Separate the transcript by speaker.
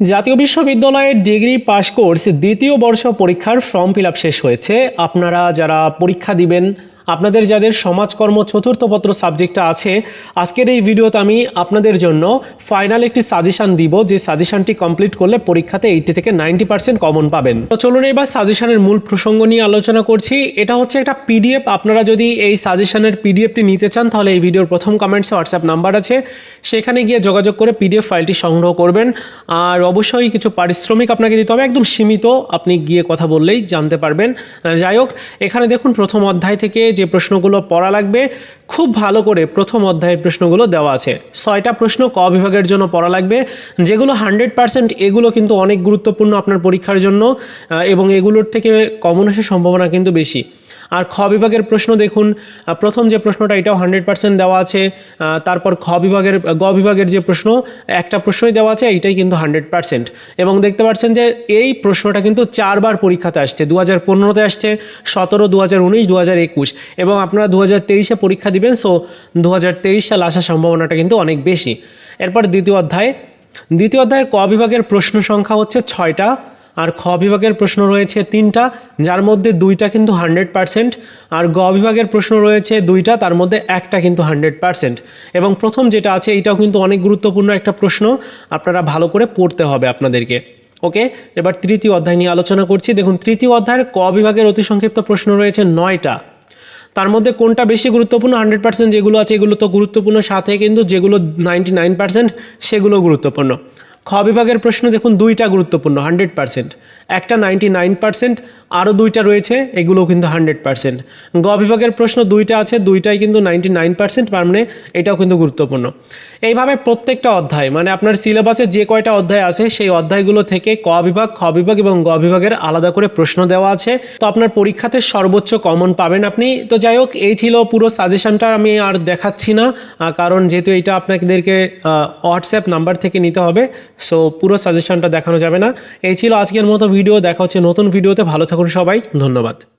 Speaker 1: জাতীয় বিশ্ববিদ্যালয়ের degree pass course দ্বিতীয় বর্ষ পরীক্ষার ফর্ম ফিল শেষ হয়েছে। আপনারা যারা পরীক্ষা দিবেন আপনাদের যাদের সমাজকর্ম চতুর্থ পত্র সাবজেক্টটা আছে, আজকের এই ভিডিওতে আমি আপনাদের জন্য ফাইনাল একটি সাজেশান দিব, যে সাজেশানটি কমপ্লিট করলে পরীক্ষাতে এইটি থেকে নাইনটি পার্সেন্ট কমন পাবেন। তো চলুন এবার সাজেশানের মূল প্রসঙ্গ নিয়ে আলোচনা করছি। এটা হচ্ছে একটা পিডিএফ আপনারা যদি এই সাজেশানের পিডিএফটি নিতে চান, তাহলে এই ভিডিওর প্রথম কমেন্টসে হোয়াটসঅ্যাপ নাম্বার আছে। সেখানে গিয়ে যোগাযোগ করে পিডিএফ ফাইলটি সংগ্রহ করবেন। আর অবশ্যই কিছু পারিশ্রমিক আপনাকে দিতে হবে। একদম সীমিত। আপনি গিয়ে কথা বললেই জানতে পারবেন। যাই হোক, এখানে দেখুন, প্রথম অধ্যায় থেকে যে প্রশ্নগুলো পড়া লাগবে, খুব ভালো করে প্রথম অধ্যায়ের প্রশ্নগুলো দেওয়া আছে। ছয়টা প্রশ্ন ক বিভাগের জন্য পড়া লাগবে, যেগুলো হান্ড্রেড পার্সেন্ট এগুলো কিন্তু অনেক গুরুত্বপূর্ণ আপনার পরীক্ষার জন্য এবং এগুলোর থেকে কমন আসার সম্ভাবনা কিন্তু বেশি। আর খ বিভাগের প্রশ্ন দেখুন। প্রথম যে প্রশ্নটা, এটাও হান্ড্রেড পার্সেন্ট দেওয়া আছে। তারপর খ বিভাগের, গ বিভাগের যে প্রশ্ন, একটা প্রশ্নই দেওয়া আছে, এইটাই কিন্তু হান্ড্রেড পার্সেন্ট। এবং দেখতে পাচ্ছেন যে এই প্রশ্নটা কিন্তু চারবার পরীক্ষাতে আসছে। দু হাজার পনেরোতে আসছে, সতেরো দু হাজার উনিশ দু হাজার একুশ। এবং আপনারা দু হাজার তেইশে পরীক্ষা দিবেন, সো দু হাজার তেইশ সাল আসার সম্ভাবনাটা কিন্তু অনেক বেশি। এরপর দ্বিতীয় অধ্যায়। দ্বিতীয় অধ্যায়ের ক বিভাগের প্রশ্ন সংখ্যা হচ্ছে ছয়টা। আর খ বিভাগের প্রশ্ন রয়েছে তিনটা, যার মধ্যে দুইটা কিন্তু হান্ড্রেড পার্সেন্ট, আর গ বিভাগের প্রশ্ন রয়েছে দুইটা, তার মধ্যে একটা কিন্তু হান্ড্রেড পার্সেন্ট। এবং প্রথম যেটা আছে, এটাও কিন্তু অনেক গুরুত্বপূর্ণ একটা প্রশ্ন, আপনারা ভালো করে পড়তে হবে আপনাদেরকে। ওকে? এবার তৃতীয় অধ্যায় নিয়ে আলোচনা করছি। দেখুন, তৃতীয় অধ্যায়ের ক বিভাগের অতি সংক্ষিপ্ত প্রশ্ন রয়েছে নয়টা। তার মধ্যে কোনটা বেশি গুরুত্বপূর্ণ? হান্ড্রেড পার্সেন্ট যেগুলো আছে, এগুলো তো গুরুত্বপূর্ণ, সাথে কিন্তু যেগুলো নাইনটি নাইন পার্সেন্ট, সেগুলো গুরুত্বপূর্ণ। খ বিভাগের প্রশ্ন দেখুন দুইটা গুরুত্বপূর্ণ হান্ড্রেড পার্সেন্ট একটা নাইনটি নাইন পার্সেন্ট আরও দুইটা রয়েছে, এগুলোও কিন্তু হান্ড্রেড পার্সেন্ট গ বিভাগের প্রশ্ন দুইটা আছে, দুইটাই কিন্তু নাইনটি নাইন পার্সেন্ট মানে এটাও কিন্তু গুরুত্বপূর্ণ। এইভাবে প্রত্যেকটা অধ্যায় মানে আপনার সিলেবাসে যে কয়টা অধ্যায় আছে, সেই অধ্যায়গুলো থেকে ক বিভাগ, খ বিভাগ এবং গ বিভাগের আলাদা করে প্রশ্ন দেওয়া আছে। তো আপনার পরীক্ষাতে সর্বোচ্চ কমন পাবেন আপনি। তো যাই হোক, এই ছিল পুরো সাজেশনটা আমি আর দেখাচ্ছি না কারণ যেহেতু এটা আপনাদেরকে হোয়াটসঅ্যাপ নাম্বার থেকে নিতে হবে সো পুরো সাজেশনটা দেখানো যাবে না। এই ছিল আজকের মতো ভিডিও দেখা হচ্ছে নতুন ভিডিওতে ভালো থাকুন সবাই। ধন্যবাদ।